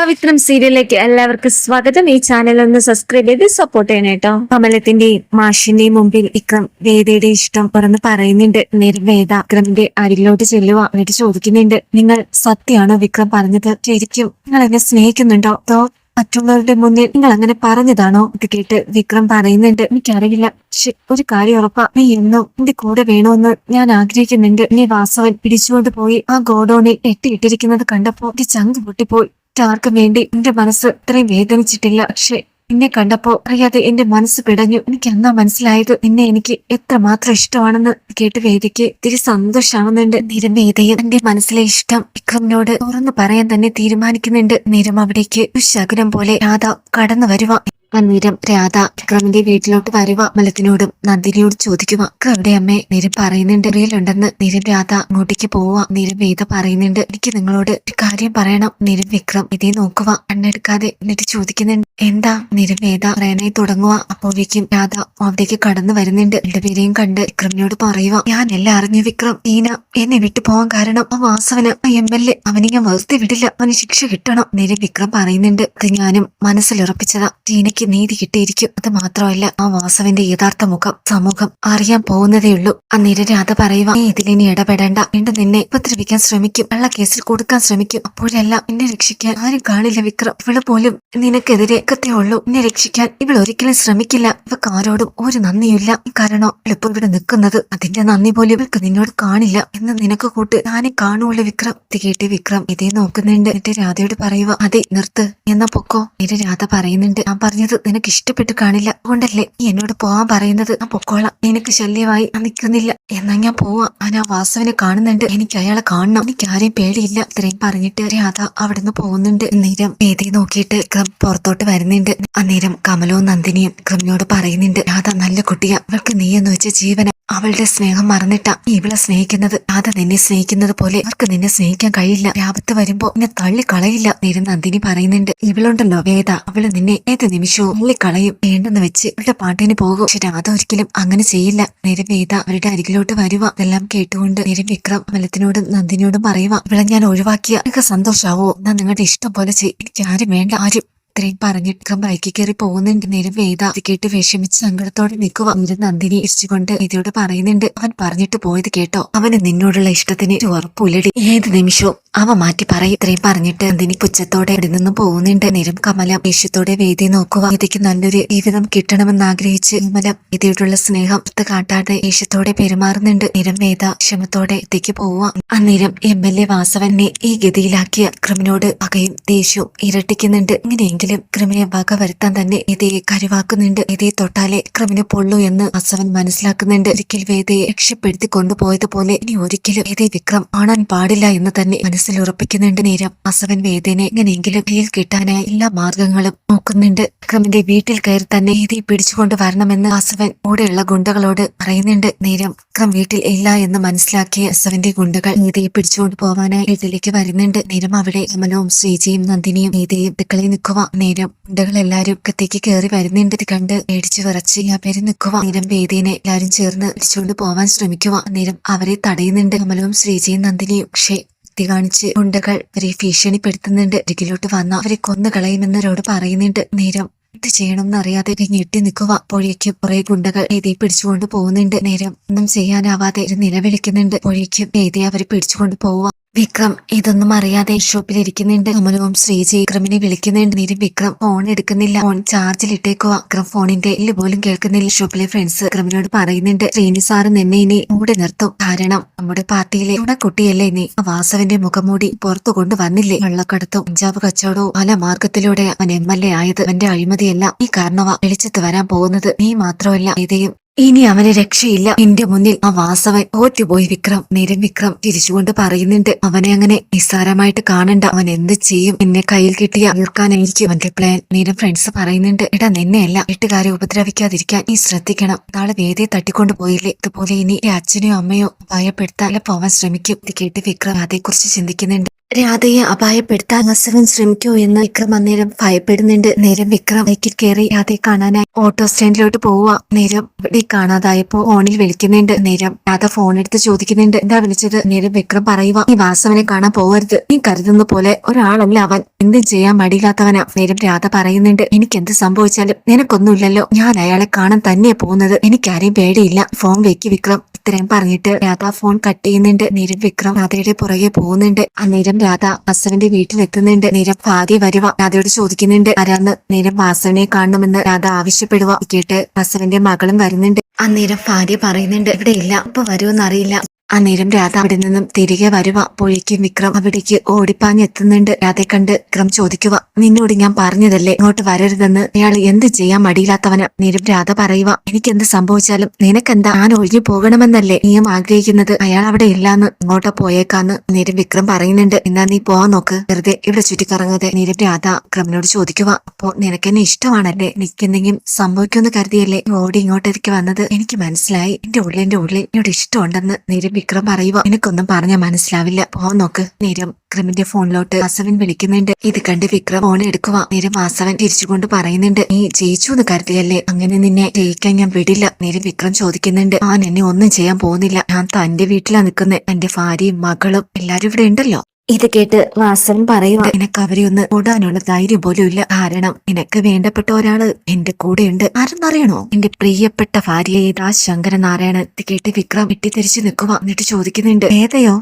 പവിത്രം സീരിയലിലേക്ക് എല്ലാവർക്കും സ്വാഗതം. ഈ ചാനൽ ഒന്ന് സബ്സ്ക്രൈബ് ചെയ്ത് സപ്പോർട്ട് ചെയ്യണം കേട്ടോ കമലത്തിന്റെയും മാഷിന്റെയും മുമ്പിൽ വിക്രം വേദയുടെ ഇഷ്ടം തുറന്ന് പറയുന്നുണ്ട്. നിർവേദ വിക്രമിന്റെ അരികിലോട്ട് ചെല്ലുക എന്നിട്ട് ചോദിക്കുന്നുണ്ട്. നിങ്ങൾ സത്യമാണോ വിക്രം പറഞ്ഞത്? ശരിക്കും നിങ്ങൾ എന്നെ സ്നേഹിക്കുന്നുണ്ടോ? അതോ മറ്റുള്ളവരുടെ മുന്നിൽ നിങ്ങൾ അങ്ങനെ പറഞ്ഞതാണോ? ഇത് കേട്ട് വിക്രം പറയുന്നുണ്ട്. എനിക്കറിയില്ല. പക്ഷെ ഒരു കാര്യം ഉറപ്പാ. നീ എന്നും എന്റെ കൂടെ വേണമെന്ന് ഞാൻ ആഗ്രഹിക്കുന്നുണ്ട്. നീ വാസവൻ പിടിച്ചുകൊണ്ട് പോയി ആ ഗോഡോണിൽ എട്ടിയിട്ടിരിക്കുന്നത് കണ്ടപ്പോ എന്റെ ചങ്ക് പൊട്ടിപ്പോയി. ആർക്കും വേണ്ടി എന്റെ മനസ്സ് ഇത്രയും വേദനിച്ചിട്ടില്ല. പക്ഷെ നിന്നെ കണ്ടപ്പോ അറിയാതെ എന്റെ മനസ്സ് പിടഞ്ഞു. എനിക്ക് അന്നാ മനസ്സിലായത് നിന്നെ എനിക്ക് എത്രമാത്രം ഇഷ്ടമാണെന്ന് കേട്ട് വേദിക്ക് തിരി സന്തോഷാവുന്നുണ്ട്. നിരമേതയും എന്റെ മനസ്സിലെ ഇഷ്ടം വിക്രമിനോട് തുറന്നു പറയാൻ തന്നെ തീരുമാനിക്കുന്നുണ്ട്. നിരം അവിടേക്ക് ശകുനം പോലെ രാധ കടന്നു വരുക അന്നേരം രാധ വിക്രമിന്റെ വീട്ടിലോട്ട് വരുവ മലത്തിനോടും നന്ദിനിയോട് ചോദിക്കുക അവിടെ അമ്മ നിരം പറയുന്നുണ്ട്. റിയലുണ്ടെന്ന് നിരം രാധ അങ്ങോട്ടേക്ക് പോവുക നിരം വേദ പറയുന്നുണ്ട്. എനിക്ക് നിങ്ങളോട് ഒരു കാര്യം പറയണം. നിരം വിക്രം ഇതേ നോക്കുക കണ്ണെടുക്കാതെ എന്നിട്ട് ചോദിക്കുന്നുണ്ട്. എന്താ? നിരം വേദ പറയാനായി തുടങ്ങുക അപ്പോഴേക്കും രാധ അവിടേക്ക് കടന്നു വരുന്നുണ്ട്. രണ്ടുപേരെയും കണ്ട് വിക്രമിനോട് പറയുക ഞാൻ എല്ലാം അറിഞ്ഞു വിക്രം. ഈന എന്നെ വിട്ടു പോവാൻ കാരണം ആ വാസവന് ആ എം എൽ എ അവനെ ഞാൻ വെറുതെ വിടില്ല. അവന് ശിക്ഷ കിട്ടണം. നിരം വിക്രം പറയുന്നുണ്ട്. അത് ഞാനും മനസ്സിലുറപ്പിച്ചതാ. ടീനയ്ക്ക് നീതി കിട്ടിയിരിക്കും. അത് മാത്രമല്ല ആ വാസവന്റെ യഥാർത്ഥ മുഖം സമൂഹം അറിയാൻ പോകുന്നതേയുള്ളൂ അന്നേരം രാധ പറയുക നീ ഇതിലിനി ഇടപെടേണ്ട. വീണ്ടും നിന്നെ ഉപദ്രവിക്കാൻ ശ്രമിക്കും. വെള്ള കേസിൽ കൊടുക്കാൻ ശ്രമിക്കും. അപ്പോഴെല്ലാം എന്നെ രക്ഷിക്കാൻ ആരും കാണില്ല വിക്രം. ഇവൾ പോലും നിനക്കെതിരെ ഒക്കത്തേ ഉള്ളൂ. എന്നെ രക്ഷിക്കാൻ ഇവൾ ഒരിക്കലും ശ്രമിക്കില്ല. ഇവക്ക് ആരോടും ഒരു നന്ദിയില്ല കാരണം എളുപ്പം ഇവിടെ നിൽക്കുന്നത് അതിന്റെ നന്ദി പോലും ഇവൾക്ക് നിന്നോട് കാണില്ല. എന്ന് നിനക്ക് കൂട്ട് ഞാനേ കാണുള്ളൂ വിക്രം. ഇത് കേട്ട് വിക്രം ഇതേ നോക്കുന്നുണ്ട്. എന്നിട്ട് രാധയോട് പറയുക അതെ നിർത്ത്. എന്നാ പൊക്കോ? എന്നിട്ട് രാധ പറയുന്നുണ്ട്. ഞാൻ പറഞ്ഞത് നിനക്ക് ഇഷ്ടപ്പെട്ട് കാണില്ല. അതുകൊണ്ടല്ലേ നീ എന്നോട് പോവാൻ പറയുന്നത്? ഞാൻ പൊക്കോളാം. നിനക്ക് ശല്യമായി. ഞാൻ നിൽക്കുന്നില്ല. എന്നാ ഞാൻ പോവാ. ഞാൻ ആ വാസവനെ കാണുന്നുണ്ട്. എനിക്ക് അയാളെ കാണണം. എനിക്ക് ആരെയും പേടിയില്ല. ഇത്രയും പറഞ്ഞിട്ട് രാധ അവിടുന്ന് പോകുന്നുണ്ട്. നേരം വേദി നോക്കിയിട്ട് വിക്രം പുറത്തോട്ട് വരുന്നുണ്ട്. അന്നേരം കമലവും നന്ദിനിയും വിക്രമിനോട് പറയുന്നുണ്ട്. രാധ നല്ല കുട്ടിയാ. അവൾക്ക് നീ എന്ന് വെച്ച ജീവന. അവളുടെ സ്നേഹം മറന്നിട്ട ഇവളെ സ്നേഹിക്കുന്നത്. രാധ നിന്നെ സ്നേഹിക്കുന്നത് പോലെ അവർക്ക് നിന്നെ സ്നേഹിക്കാൻ കഴിയില്ല. രാപത്ത് വരുമ്പോ നിന്നെ തള്ളിക്കളയില്ല. നേരം നന്ദിനി പറയുന്നുണ്ട്. ഇവളുണ്ടല്ലോ വേദ. അവൾ നിന്നെ ഏത് നിമിഷവും തള്ളിക്കളയും. വേണ്ടെന്ന് വെച്ച് ഇവളുടെ പാട്ടിന് പോകും. പക്ഷെ രാധ ഒരിക്കലും അങ്ങനെ ചെയ്യില്ല. നേരം വേദ അവരുടെ അരികിലോട്ട് വരുക ഇതെല്ലാം കേട്ടുകൊണ്ട് നേരം വിക്രം അമലത്തിനോടും നന്ദിനിയോടും പറയുക ഇവളെ ഞാൻ ഒഴിവാക്കിയ നിങ്ങൾക്ക് സന്തോഷാവോ? എന്നാ നിങ്ങളുടെ ഇഷ്ടം പോലെ ചെയ്യും. എനിക്ക് ആരും വേണ്ട. ആരും ഇത്രയും പറഞ്ഞിട്ട് ബൈക്കിൽ കയറി പോകുന്നുണ്ട് നേരം വേദ കേട്ട് വിഷമിച്ച് സങ്കടത്തോടെ നിൽക്കുക ഒരു നന്ദിനി ഇരിച്ചുകൊണ്ട് ഇതിയോട് പറയുന്നുണ്ട്. അവൻ പറഞ്ഞിട്ട് പോയത് കേട്ടോ. അവന് നിന്നോടുള്ള ഇഷ്ടത്തിന് ഉറപ്പുലടി ഏത് നിമിഷവും അവ മാറ്റി പറയും. ഇത്രയും പറഞ്ഞിട്ട് നന്ദിനി പുച്ഛത്തോടെ ഇവിടെ നിന്നും പോകുന്നുണ്ട്? നേരം കമല ദേഷ്യത്തോടെ വേദി നോക്കുക. ഇതിക്ക് നല്ലൊരു ജീവിതം കിട്ടണമെന്ന് ആഗ്രഹിച്ച് കമല ഇതിയോടുള്ള സ്നേഹം പുറത്ത് കാട്ടാതെ ദേഷ്യത്തോടെ പെരുമാറുന്നുണ്ട്. നിരം വേദ ക്ഷമത്തോടെ ഇതിക്ക് പോവുക. അന്നേരം എം എൽ എ വാസവനെ ഈ ഗതിയിലാക്കിയ ക്രിമിനോട് പകയും ദേഷ്യവും ഇരട്ടിക്കുന്നുണ്ട്. ഇങ്ങനെയെങ്കിലും ക്രിമിനെ വക വരുത്താൻ തന്നെ ഇതേ കരുവാക്കുന്നുണ്ട്. ഇതേ തൊട്ടാലേ ക്രിമിന് പൊള്ളൂ എന്ന് വാസവൻ മനസ്സിലാക്കുന്നുണ്ട്. ഒരിക്കൽ വേദയെ രക്ഷപ്പെടുത്തി കൊണ്ടുപോയതുപോലെ ഇനി ഒരിക്കലും വേദയെ വിക്രം കാണാൻ പാടില്ല എന്ന് തന്നെ മനസ്സിൽ ഉറപ്പിക്കുന്നുണ്ട് നേരം. അസവൻ വേദനെ എങ്ങനെയെങ്കിലും കയ്യിൽ കിട്ടാനായി എല്ലാ മാർഗങ്ങളും നോക്കുന്നുണ്ട്. വിക്രമിന്റെ വീട്ടിൽ കയറി തന്നെ ഇതി പിടിച്ചുകൊണ്ട് വരണമെന്ന് അസവൻ കൂടെയുള്ള ഗുണ്ടകളോട് പറയുന്നുണ്ട്. നേരം വിക്രം വീട്ടിൽ ഇല്ല എന്ന് മനസ്സിലാക്കിയ അസവന്റെ ഗുണ്ടകൾ നീതിയെ പിടിച്ചുകൊണ്ട് പോവാനായി വീട്ടിലേക്ക് വരുന്നുണ്ട്. നേരം അവിടെ കമലവും ശ്രീജയും നന്ദിനിയും നീതയും അടുക്കളയിൽ നിൽക്കുക നേരം ഗുണ്ടകൾ എല്ലാരും അകത്തേക്ക് കയറി വരുന്നുണ്ട്. കണ്ട് പേടിച്ചു വിറച്ച് ആ പേര് നിൽക്കുക നേരം വേദിനെ എല്ലാരും ചേർന്ന് പിടിച്ചുകൊണ്ട് പോവാൻ ശ്രമിക്കുക നേരം അവരെ തടയുന്നുണ്ട് കമലവും ശ്രീജയും നന്ദിനിയും. പക്ഷേ യുക്തി കാണിച്ച് ഗുണ്ടകൾ അവരെ ഭീഷണിപ്പെടുത്തുന്നുണ്ട്. അരികിലോട്ട് വന്ന അവരെ കൊന്നു കളയുമെന്നവരോട് പറയുന്നുണ്ട്. നേരം എന്ത് ചെയ്യണമെന്ന് അറിയാതെ ഞെട്ടി നിൽക്കുക. പുഴയ്ക്ക് കുറെ ഗുണ്ടകൾ എഴുതി പിടിച്ചുകൊണ്ട് പോകുന്നുണ്ട്. നേരം ഒന്നും ചെയ്യാനാവാതെ നിലവിളിക്കുന്നുണ്ട്. പുഴയ്ക്ക് എഴുതി അവരെ പിടിച്ചുകൊണ്ട് പോവുക. വിക്രം ഇതൊന്നും അറിയാതെ ഷോപ്പിൽ ഇരിക്കുന്നുണ്ട് അമനവും ശ്രീജി വിക്രമിനെ വിളിക്കുന്നുണ്ട്. നേരം വിക്രം ഫോൺ എടുക്കുന്നില്ല. ഫോൺ ചാർജിൽ ഇട്ടേക്കുക വിക്രം ഫോണിന്റെ ഇല്ല പോലും കേൾക്കുന്നില്ല. ഷോപ്പിലെ ഫ്രണ്ട്സ് വിക്രമിനോട് പറയുന്നുണ്ട്. ശ്രീനി സാറ് നിന്നെ ഇനി കൂടെ നിർത്തും. കാരണം നമ്മുടെ പാർട്ടിയിലെ കുട്ടിയല്ലേ നീ വാസവന്റെ മുഖംമൂടി പുറത്തു കൊണ്ടുവന്നില്ലേ. വെള്ളക്കടത്തും പഞ്ചാബ് കച്ചവടവും പല മാർഗത്തിലൂടെ അവൻ എം എൽ എ ആയത്. അവന്റെ അഴിമതിയല്ല ഈ കാരണവ വെളിച്ചത്ത് വരാൻ പോകുന്നത്. നീ മാത്രമല്ല ഇതയും ഇനി അവന് രക്ഷയില്ല. എന്റെ മുന്നിൽ ആ വാസവൻ തോറ്റുപോയി വിക്രം നിരൻ വിക്രം തിരിച്ചുകൊണ്ട് പറയുന്നുണ്ട്. അവനെ അങ്ങനെ നിസ്സാരമായിട്ട് കാണണ്ട. അവൻ എന്ത് ചെയ്യും? എന്നെ കയ്യിൽ കിട്ടിയ തീർക്കാനായിരിക്കും അവന്റെ പ്ലാൻ നിരൻ ഫ്രണ്ട്സ് പറയുന്നുണ്ട്. എടാ നിന്നെയല്ല വീട്ടുകാരെ ഉപദ്രവിക്കാതിരിക്കാൻ നീ ശ്രദ്ധിക്കണം. നാളെ വേദിയെ തട്ടിക്കൊണ്ടു പോയില്ലേ? ഇതുപോലെ ഇനി അച്ഛനെയോ അമ്മയോ ഭയപ്പെടുത്താൻ പോവാൻ ശ്രമിക്കും. ഇത് കേട്ട് വിക്രം അതേക്കുറിച്ച് ചിന്തിക്കുന്നുണ്ട്. രാധയെ അപായപ്പെടുത്താൻ അസുഖൻ ശ്രമിക്കൂ എന്ന് വിക്രം അന്നേരം ഭയപ്പെടുന്നുണ്ട്. നേരം വിക്രം ബൈക്കിൽ കയറി രാധയെ കാണാനായി ഓട്ടോ സ്റ്റാൻഡിലോട്ട് പോവുക. നേരം ഇവിടെ കാണാതായപ്പോ ഫോണിൽ വിളിക്കുന്നുണ്ട്. നേരം രാധ ഫോൺ എടുത്ത് ചോദിക്കുന്നുണ്ട്. എന്താ വിളിച്ചത്? നേരം വിക്രം പറയുക ഈ വാസവനെ കാണാൻ പോവരുത്. നീ കരുതുന്ന പോലെ ഒരാളല്ല അവൻ. എന്തും ചെയ്യാൻ മടിയില്ലാത്തവനാ? നേരം രാധ പറയുന്നുണ്ട്. എനിക്ക് എന്ത് സംഭവിച്ചാലും നിനക്കൊന്നുമില്ലല്ലോ. ഞാൻ അയാളെ കാണാൻ തന്നെയാ പോകുന്നത്. എനിക്കാരെയും പേടിയില്ല. ഫോൺ വെക്കി വിക്രം ഇത്രയും പറഞ്ഞിട്ട് രാധ ഫോൺ കട്ട് ചെയ്യുന്നുണ്ട്. നിരം വിക്രം രാധയുടെ പുറകെ പോകുന്നുണ്ട്. അന്നേരം രാധ വാസവന്റെ വീട്ടിലെത്തുന്നുണ്ട്. നിരം ഭാര്യ വരുവ. രാധയോട് ചോദിക്കുന്നുണ്ട് ആരാന്ന്? നിരം വാസവനെ കാണണമെന്ന് രാധ ആവശ്യപ്പെടുക കേട്ട് വാസവന്റെ മകളും വരുന്നുണ്ട്. അന്നേരം ഭാര്യ പറയുന്നുണ്ട് ഇവിടെ ഇല്ല ഇപ്പൊ വരുമെന്നറിയില്ല അന്നേരം രാധ അവിടെ നിന്നും തിരികെ വരുവ. അപ്പോഴേക്കും വിക്രം അവിടേക്ക് ഓടിപ്പാഞ്ഞെത്തുന്നുണ്ട്. രാധയെ കണ്ട് വിക്രം ചോദിക്കുക നിന്നോട് ഞാൻ പറഞ്ഞതല്ലേ? ഇങ്ങോട്ട് വരരുതെന്ന്. അയാൾ എന്ത് ചെയ്യാൻ മടിയില്ലാത്തവന? നേരം രാധ പറയുക എനിക്ക് എന്ത് സംഭവിച്ചാലും നിനക്കെന്താ? ഞാൻ ഒഴിഞ്ഞു പോകണമെന്നല്ലേ നീയും ആഗ്രഹിക്കുന്നത്? അയാൾ അവിടെ ഇല്ലാന്ന്. ഇങ്ങോട്ട് പോയേക്കാന്ന്. നേരം വിക്രം പറയുന്നുണ്ട് എന്നാ നീ പോവാൻ നോക്ക്. വെറുതെ ഇവിടെ ചുറ്റിക്കറങ്ങാതെ നേരം രാധ വിക്രമിനോട് ചോദിക്കുക അപ്പോ നിനക്കെന്നെ ഇഷ്ടമാണല്ലേ? എനിക്കെന്തെങ്കിലും സംഭവിക്കുമെന്ന് കരുതിയല്ലേ? ഓടി ഇങ്ങോട്ടേക്ക് വന്നത്? എനിക്ക് മനസ്സിലായി. എന്റെ ഉള്ളിന്റെ ഉള്ളിൽ എന്നോട് ഇഷ്ടമുണ്ടെന്ന്. നേരം വിക്രം പറയുക എനിക്കൊന്നും പറഞ്ഞാൽ മനസ്സിലാവില്ല. പോവാൻ നോക്ക്. നേരം വിക്രമിന്റെ ഫോണിലോട്ട് വാസവൻ വിളിക്കുന്നുണ്ട്. ഇത് കണ്ട് വിക്രം ഫോൺ എടുക്കുക നേരം വാസവൻ തിരിച്ചുകൊണ്ട് പറയുന്നുണ്ട് നീ ജയിച്ചു എന്ന് കരുതിയല്ലേ? അങ്ങനെ നിന്നെ ജയിക്കാൻ ഞാൻ വിടില്ല. നേരം വിക്രം ചോദിക്കുന്നുണ്ട് ഞാൻ എന്നെ ഒന്നും ചെയ്യാൻ പോകുന്നില്ല. ഞാൻ തന്റെ വീട്ടിലാണ് നിൽക്കുന്നത് എന്റെ ഭാര്യയും മകളും എല്ലാരും ഇവിടെ ഉണ്ടല്ലോ? ഇത് കേട്ട് വാസൻ പറയുക നിനക്ക് അവരെ ഒന്ന് ഓടാനുള്ള ധൈര്യം പോലും ഇല്ല. കാരണം നിനക്ക് വേണ്ടപ്പെട്ട ഒരാൾ എന്റെ കൂടെയുണ്ട് ആരെന്നറിയണോ? എന്റെ പ്രിയപ്പെട്ട ഭാര്യ ഏതാ ശങ്കരനാരായണൻ. ഇത് കേട്ട് വിക്രം വെട്ടിത്തിരിച്ചു നിൽക്കുക എന്നിട്ട് ചോദിക്കുന്നുണ്ട് ഏതയോ?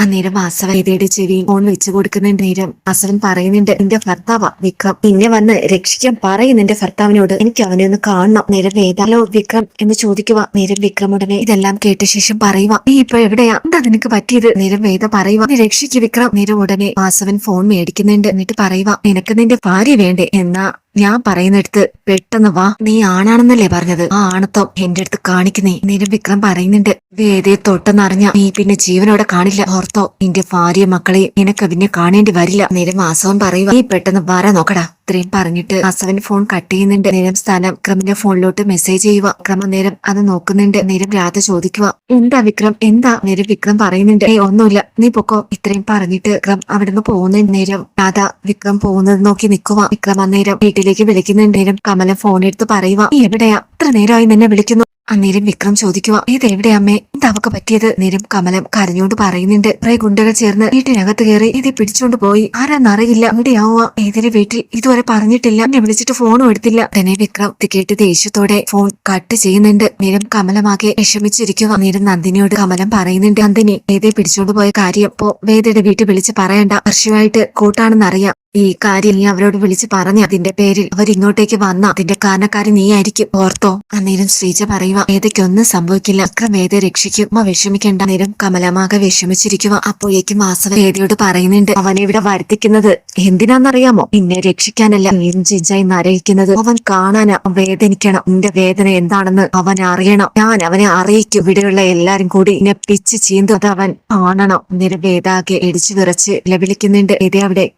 അന്നേരം വാസവൻ ഏതയുടെ ചെവി ഫോൺ വെച്ചു കൊടുക്കുന്ന നേരം വാസവൻ പറയുന്നുണ്ട് എന്റെ ഭർത്താവ വിക്രം. പിന്നെ വന്ന് രക്ഷിക്കാൻ പറയും നിന്റെ ഭർത്താവിനോട്. എനിക്ക് അവനെ ഒന്ന് കാണണം. നേരം വേദാലോ വിക്രം എന്ന് ചോദിക്കുക. നേരം വിക്രം ഉടനെ ഇതെല്ലാം കേട്ട ശേഷം പറയുക നീ ഇപ്പൊ എവിടെയാ? എന്താ നിനക്ക് പറ്റിയത്? നേരം വേദ പറയുക നീ രക്ഷിക്കു വിക്രം. നേരം ഉടനെ വാസവൻ ഫോൺ മേടിക്കുന്നുണ്ട്. എന്നിട്ട് പറയുക നിനക്ക് നിന്റെ ഭാര്യ വേണ്ടേ? എന്നാ ഞാൻ പറയുന്നിടത്ത് പെട്ടെന്ന് വാ. നീ ആണാണെന്നല്ലേ പറഞ്ഞത്? ആ ആണത്വം എന്റെ അടുത്ത് കാണിക്കുന്നേ. നേരം വിക്രം പറയുന്നുണ്ട് വേദയെ തൊട്ടെന്നറിഞ്ഞ നീ പിന്നെ ജീവനോടെ കാണില്ല. ഓർത്തോ നിന്റെ ഭാര്യ മക്കളെ നിനക്ക് അതിനെ കാണേണ്ടി വരില്ല. നേരം വാസവൻ പറയുക നീ പെട്ടെന്ന് വരാൻ നോക്കടാ. ഇത്രയും പറഞ്ഞിട്ട് വാസവൻ ഫോൺ കട്ട് ചെയ്യുന്നുണ്ട്. നേരം സ്ഥലം വിക്രമിന്റെ ഫോണിലോട്ട് മെസ്സേജ് ചെയ്യുക ക്രമ നേരം അത് നോക്കുന്നുണ്ട്. നേരം രാധ ചോദിക്കുക എന്താ വിക്രം? എന്താ? നേരം വിക്രം പറയുന്നുണ്ട്. ഏ ഒന്നുമില്ല. നീ പൊക്കോ. ഇത്രയും പറഞ്ഞിട്ട് വിക്രം അവിടുന്ന് പോകുന്ന നേരം രാധ വിക്രം പോകുന്നത് നോക്കി നിൽക്കുക വിക്രം അന്നേരം വീട്ടിലേക്ക് വിളിക്കുന്നുണ്ട്. നേരം കമലം ഫോൺ എടുത്ത് പറയുക എവിടെയാ? ഇത്ര നേരമായി നിന്നെ വിളിക്കുന്നു. അന്നേരം വിക്രം ചോദിക്കുക ഇത് എവിടെ അമ്മേ എന്താ അവക്ക് പറ്റിയത്? നേരം കമലം കരഞ്ഞോണ്ട് പറയുന്നുണ്ട്. കുറെ ഗുണ്ടകൾ ചേർന്ന് വീട്ടിനകത്ത് കയറി ഇത് പിടിച്ചോണ്ട് പോയി. ആരാന്നറിയില്ല എവിടെയാവുക ഏതൊരു വീട്ടിൽ ഇതുവരെ പറഞ്ഞിട്ടില്ല. എന്നെ വിളിച്ചിട്ട് ഫോണും എടുത്തില്ല. തന്നെ വിക്രം കേട്ട് ദേഷ്യത്തോടെ ഫോൺ കട്ട് ചെയ്യുന്നുണ്ട്. നേരം കമലമാകെ വിഷമിച്ചിരിക്കുക നേരം നന്ദിനിയോട് കമലം പറയുന്നുണ്ട് നന്ദിനി വേദയെ പിടിച്ചോണ്ട് പോയ കാര്യം ഇപ്പോ വേദയുടെ വീട്ടിൽ വിളിച്ച് പറയണ്ട. വർഷമായിട്ട് കൂട്ടാണെന്നറിയാം. ഈ കാര്യം നീ അവരോട് വിളിച്ച് പറഞ്ഞ അതിന്റെ പേരിൽ അവരിങ്ങോട്ടേക്ക് വന്ന അതിന്റെ കാരണക്കാരി നീ ആയിരിക്കും ഓർത്തോ? അന്നേരം ശ്രീജ പറയുക ഏതൊക്കെയൊന്നും സംഭവിക്കില്ല. അക്രം വേദയെ രക്ഷിക്കും. അമ്മ വിഷമിക്കേണ്ട. നേരം കമലമാകെ വിഷമിച്ചിരിക്കുക അപ്പോഴേക്കും വാസവ വേദയോട് പറയുന്നുണ്ട് അവനെ ഇവിടെ വരുത്തിക്കുന്നത് എന്തിനാന്നറിയാമോ? നിന്നെ രക്ഷിക്കാനല്ല നീയും ജിജായി നരയിക്കുന്നത് അവൻ കാണാനാ വേദനിക്കണം. നിന്റെ വേദന എന്താണെന്ന് അവൻ അറിയണം. ഞാൻ അവനെ അറിയിക്കും. ഇവിടെയുള്ള എല്ലാരും കൂടി എന്നെ പിച്ച് ചീന്തു. അത് അവൻ കാണണം അന്നേരം വേദാകെ ഇടിച്ചു വിറച്ച് നിലവിളിക്കുന്നുണ്ട് വേദ അവിടെ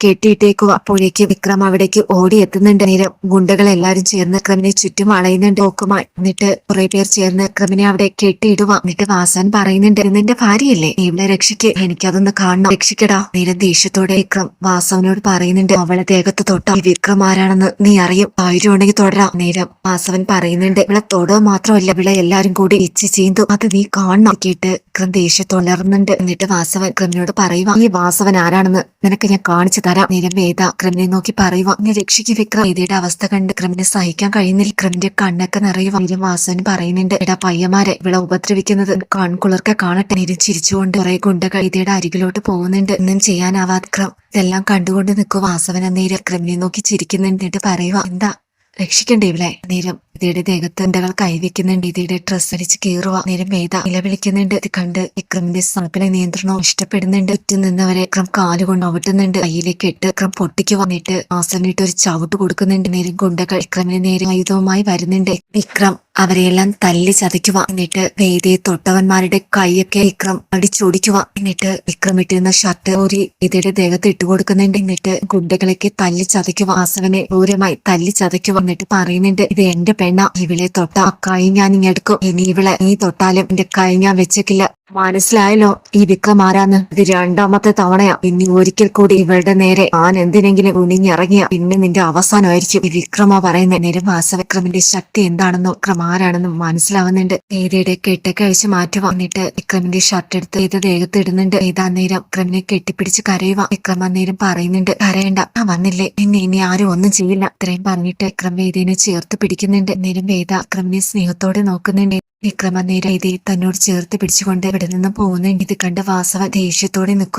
കെട്ടിയിട്ടേക്കുക അപ്പോഴേക്ക് വിക്രം അവിടേക്ക് ഓടിയെത്തുന്നുണ്ട്. നേരം ഗുണ്ടകൾ എല്ലാരും ചേർന്ന് വിക്രമിനെ ചുറ്റും വളയുന്നുണ്ട് നോക്കുമ എന്നിട്ട് കുറെ പേർ ചേർന്ന് വിക്രമിനെ അവിടെ കെട്ടിയിടുക. എന്നിട്ട് വാസൻ പറയുന്നുണ്ട് "ഇത് നിന്റെ ഭാര്യയല്ലേ? ഇവിടെ രക്ഷിക്ക്. എനിക്കതൊന്ന് കാണണം. രക്ഷിക്കടാ. നേരം ദേഷ്യത്തോടെ വിക്രം വാസവനോട് പറയുന്നുണ്ട് അവളെ ദേഹത്ത് തൊട്ട. ഈ വിക്രം ആരാണെന്ന് നീ അറിയും. ധൈര്യം ഉണ്ടെങ്കിൽ തുടരാം നേരം വാസവൻ പറയുന്നുണ്ട് ഇവിടെ തൊടുക മാത്രമല്ല ഇവിടെ എല്ലാരും കൂടി ഇച്ച് ചീന്തു. അത് നീ കാണണം. കേട്ട് വിക്രം ദേഷ്യത്തുണർന്നുണ്ട് എന്നിട്ട് വാസവൻ വിക്രമിനോട് പറയുക ഈ വാസവൻ ആരാണെന്ന്? നിനക്ക് ഞാൻ കാണിച്ചു തരാം. നേരം വേദ വിക്രമിനെ നോക്കി പറയുക നീ രക്ഷിക്ക് വിക്രം. വേദയുടെ അവസ്ഥ കണ്ട് ക്രിമിനെ സഹിക്കാൻ കഴിയുന്നില്ല. ക്രിമിന്റെ കണ്ണൊക്കെ നിറയുക നേരം വാസവൻ പറയുന്നുണ്ട്. എടാ പയ്യമാരെ ഇവിടെ ഉപദ്രവിക്കുന്നത് കാൺകുളർക്ക് കാണട്ടെ. നേരം ചിരിച്ചുകൊണ്ട് കുറെ ഗുണ്ടകൾ വേദയുടെ അരികിലോട്ട് പോകുന്നുണ്ട്. ഒന്നും ചെയ്യാനാവാ ക്രം ഇതെല്ലാം കണ്ടുകൊണ്ട് നിൽക്കുക വാസവൻ അന്നേരം ക്രിമിനെ നോക്കി ചിരിക്കുന്നുണ്ട്. പറയുവാ എന്താ രക്ഷിക്കണ്ടേ ഇവിടെ നേരം ഇതിയുടെ ദേഹത്ത് എന്തകൾ കൈവയ്ക്കുന്നുണ്ട് ഇതിയുടെ ഡ്രസ് അടിച്ച് കീറുക നേരം വേദ നിലവിളിക്കുന്നുണ്ട്. ഇത് കണ്ട് വിക്രമിന്റെ സനപ്പിലെ നിയന്ത്രണം ഇഷ്ടപ്പെടുന്നുണ്ട്. ചുറ്റും നിന്നവരെ വിക്രം കാലുകൊണ്ട് ഒവട്ടുന്നുണ്ട് കയ്യിലേക്ക് ഇട്ട് വിക്രം പൊട്ടിക്ക് വന്നിട്ട് ആസനിട്ട് ഒരു ചവിട്ട് കൊടുക്കുന്നുണ്ട്. നേരം ഗുണ്ടകൾ വിക്രമിന് നേരം ആയുധവുമായി വരുന്നുണ്ട്. വിക്രം അവരെയെല്ലാം തല്ലി ചതയ്ക്കുക എന്നിട്ട് വേദിയെ തൊട്ടവന്മാരുടെ കൈയൊക്കെ വിക്രം അടിച്ചൊടിക്കുക എന്നിട്ട് വിക്രം ഇട്ടിരുന്ന ഷർട്ട് ഊരി ഇതിയുടെ ദേഹത്ത് ഇട്ട് കൊടുക്കുന്നുണ്ട്. എന്നിട്ട് ഗുണ്ടകളൊക്കെ തല്ലി ചതയ്ക്കുക വാസവനെ ക്രൂരമായി തല്ലി ചതയ്ക്കുക എന്നിട്ട് പറയുന്നുണ്ട്. ഇത് എന്റെ പെണ്ണ. ഇവളെ തൊട്ട കൈ ഞാൻ ഇങ്ങെടുക്കും ഇനി ഇവളെ നീ തൊട്ടാലും എന്റെ കൈ ഞാൻ വെച്ചേക്കില്ല. മനസ്സിലായല്ലോ ഈ വിക്രം ആരാന്ന് ഇത് രണ്ടാമത്തെ തവണയാ. ഇനി ഒരിക്കൽ കൂടി ഇവളുടെ നേരെ ഞാൻ എന്തിനെങ്കിലും കുനിഞ്ഞിറങ്ങിയ പിന്നെ നിന്റെ അവസാനമായിരിക്കും ഈ വിക്രമ പറയുന്ന നിരവാസ വിക്രമിന്റെ ശക്തി എന്താണെന്നും. വിക്രം ആരാണെന്നും മനസ്സിലാവുന്നുണ്ട്. ഏതയുടെ കെട്ടൊക്കെ അഴിച്ച് മാറ്റി വന്നിട്ട് വിക്രമിന്റെ ഷർട്ട് എടുത്ത് ഏത് ദേഹത്ത് ഇടുന്നുണ്ട്? ഏതാ നേരം? വിക്രമിനെ കെട്ടിപ്പിടിച്ച് കരയുക. വിക്രം അന്നേരം പറയുന്നുണ്ട് കരയണ്ട. ആ വന്നില്ലേ. എന്നെ ഇനി ആരും ഒന്നും ചെയ്യില്ല. ഇത്രയും പറഞ്ഞിട്ട് വിക്രം വേദിനെ ചേർത്ത് പിടിക്കുന്നുണ്ട്. നേരം വേദ വിക്രമിനെ സ്നേഹത്തോടെ നോക്കുന്നുണ്ട്. വിക്രമ നേരെ തന്നോട് ചേർത്ത് പിടിച്ചുകൊണ്ട് ഇവിടെ നിന്ന് പോകുന്നുണ്ട് ഇത് കണ്ട് വാസവ ദേഷ്യത്തോടെ നിൽക്കും.